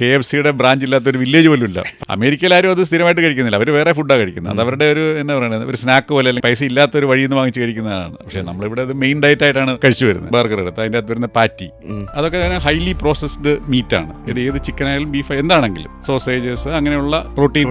K F സിയുടെ branch ഇല്ലാത്ത ഒരു വില്ലേജ് പോലും ഇല്ല. അമേരിക്കയിൽ ആരും അത് സ്ഥിരമായിട്ട് കഴിക്കുന്നില്ല. അവർ വേറെ ഫുഡാണ് കഴിക്കുന്നത്. അത് അവരുടെ ഒരു എന്നാ പറയുന്നത് ഒരു സ്നാക്ക് പോലെ അല്ലെങ്കിൽ പൈസ ഇല്ലാത്ത ഒരു വഴിയിൽ നിന്ന് വാങ്ങിച്ച് കഴിക്കുന്നതാണ്. പക്ഷേ നമ്മളിവിടെ അത് മെയിൻ ഡയറ്റ് ആയിട്ടാണ് കഴിച്ചു വരുന്നത്. ബർഗർ എടുത്ത് അതിന്റെ അകത്ത് വരുന്ന പാറ്റി അതൊക്കെ ഹൈലി പ്രോസസ്ഡ് മീറ്റ് ആണ്. ഇത് ഏത് ചിക്കൻ ആയാലും ബീഫ് എന്താണെങ്കിലും. സോസേജസ് അങ്ങനെയുള്ള പ്രോട്ടീൻ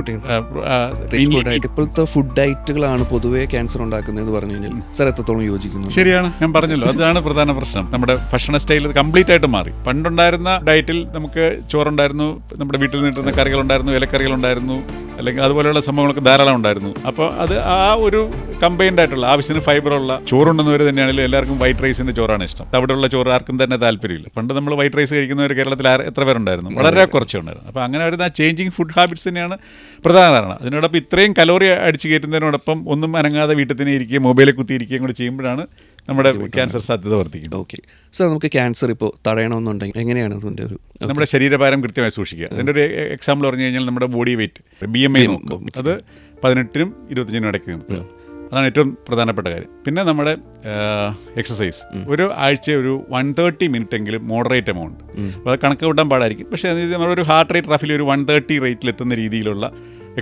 ഇപ്പോഴത്തെ ഫുഡ് ഡയറ്റുകളാണ് പൊതുവേ ക്യാൻസർ ഉണ്ടാക്കുന്നത് പറഞ്ഞു കഴിഞ്ഞാൽ സാർ എത്രത്തോളം യോജിക്കുന്നു ശരിയാണ്. ഞാൻ പറഞ്ഞല്ലോ. അതാണ് പ്രധാന പ്രശ്നം. നമ്മുടെ ഭക്ഷണ സ്റ്റൈൽ കംപ്ലീറ്റ് ആയിട്ട് മാറി. പണ്ടുണ്ടായിരുന്ന ഡയറ്റിൽ നമുക്ക് ചോറുണ്ടായിരുന്നു നമ്മുടെ വീട്ടിൽ നിന്ന് കിട്ടുന്ന കറികളുണ്ടായിരുന്നു ഇലക്കറികളുണ്ടായിരുന്നു അല്ലെങ്കിൽ അതുപോലെയുള്ള സംഭവങ്ങളൊക്കെ ധാരാളം ഉണ്ടായിരുന്നു. അപ്പോൾ അത് ആ ഒരു കമ്പൈൻഡ് ആയിട്ടുള്ള ആവശ്യത്തിന് ഫൈബറുള്ള ചോറുണ്ടെന്നവർ തന്നെയാണെങ്കിലും എല്ലാവർക്കും വൈറ്റ് റൈസിന്റെ ചോറാണ് ഇഷ്ടം. അവിടെയുള്ള ചോറ് ആർക്കും തന്നെ താല്പര്യമില്ല. പണ്ട് നമ്മൾ വൈറ്റ് റൈസ് കഴിക്കുന്നവർ കേരളത്തിൽ എത്ര പേരുണ്ടായിരുന്നു? വളരെ കുറച്ചേ ഉണ്ടായിരുന്നു. അപ്പോൾ അങ്ങനെ വരുന്ന ചേഞ്ചിങ് ഫുഡ് ഹാബിറ്റ്സ് തന്നെയാണ് പ്രധാന കാരണം. അതിനോടൊപ്പം ഇത്രയും കലോറി അടിച്ചു കയറ്റുന്നതിനോടൊപ്പം ഒന്നും അനങ്ങാതെ വീട്ടിൽ തന്നെ ഇരിക്കുകയും മൊബൈലിൽ കുത്തിയിരിക്കുകയും കൂടി ചെയ്യുമ്പോഴാണ് നമ്മുടെ ക്യാൻസർ സാധ്യത വർദ്ധിക്കും ഓക്കെ. സാർ നമുക്ക് ക്യാൻസർ ഇപ്പോൾ തടയണമെന്നുണ്ടെങ്കിൽ എങ്ങനെയാണ് അതിന്റെ ഒരു നമ്മുടെ ശരീരഭാരം കൃത്യമായി സൂക്ഷിക്കുക. അതിന്റെ ഒരു എക്സാമ്പിൾ പറഞ്ഞു കഴിഞ്ഞാൽ നമ്മുടെ body weight B M I നോക്കും അത് പതിനെട്ടിനും ഇരുപത്തഞ്ചിനും ഇടയ്ക്ക് നിർത്തുക. അതാണ് ഏറ്റവും പ്രധാനപ്പെട്ട കാര്യം. പിന്നെ നമ്മുടെ എക്സസൈസ് ഒരു ആഴ്ച ഒരു വൺ തേർട്ടി മിനിറ്റ് എങ്കിലും മോഡറേറ്റ് എമൗണ്ട് അപ്പോൾ അത് കണക്ക് കൂട്ടാൻ പാടായിരിക്കും. പക്ഷേ നമ്മളൊരു ഹാർട്ട് റേറ്റ് റഫിൽ ഒരു വൺ തേർട്ടി റേറ്റിൽ എത്തുന്ന രീതിയിലുള്ള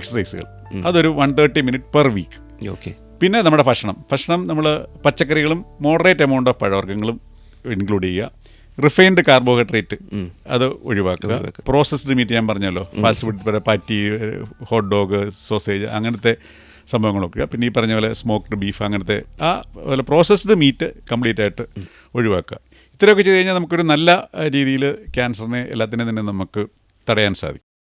എക്സസൈസുകൾ അതൊരു one thirty minute per week okay. പിന്നെ നമ്മുടെ ഭക്ഷണം. ഭക്ഷണം നമ്മൾ പച്ചക്കറികളും മോഡറേറ്റ് എമൗണ്ട് ഓഫ് പഴവർഗങ്ങളും ഇൻക്ലൂഡ് ചെയ്യുക. റിഫൈൻഡ് കാർബോഹൈഡ്രേറ്റ് അത് ഒഴിവാക്കുക. പ്രോസസ്ഡ് മീറ്റ് ഞാൻ പറഞ്ഞല്ലോ. Fast food patty hot dog sausage അങ്ങനത്തെ സംഭവങ്ങളൊക്കെ പിന്നെ ഈ പറഞ്ഞ പോലെ സ്മോക്ക്ഡ് ബീഫ് അങ്ങനത്തെ ആ പോലെ പ്രോസസ്ഡ് മീറ്റ് കംപ്ലീറ്റ് ആയിട്ട് ഒഴിവാക്കുക. ഇത്രയൊക്കെ ചെയ്ത് കഴിഞ്ഞാൽ നമുക്കൊരു നല്ല രീതിയിൽ ക്യാൻസറിനെ എല്ലാത്തിനെയും തന്നെ നമുക്ക് തടയാൻ സാധിക്കും.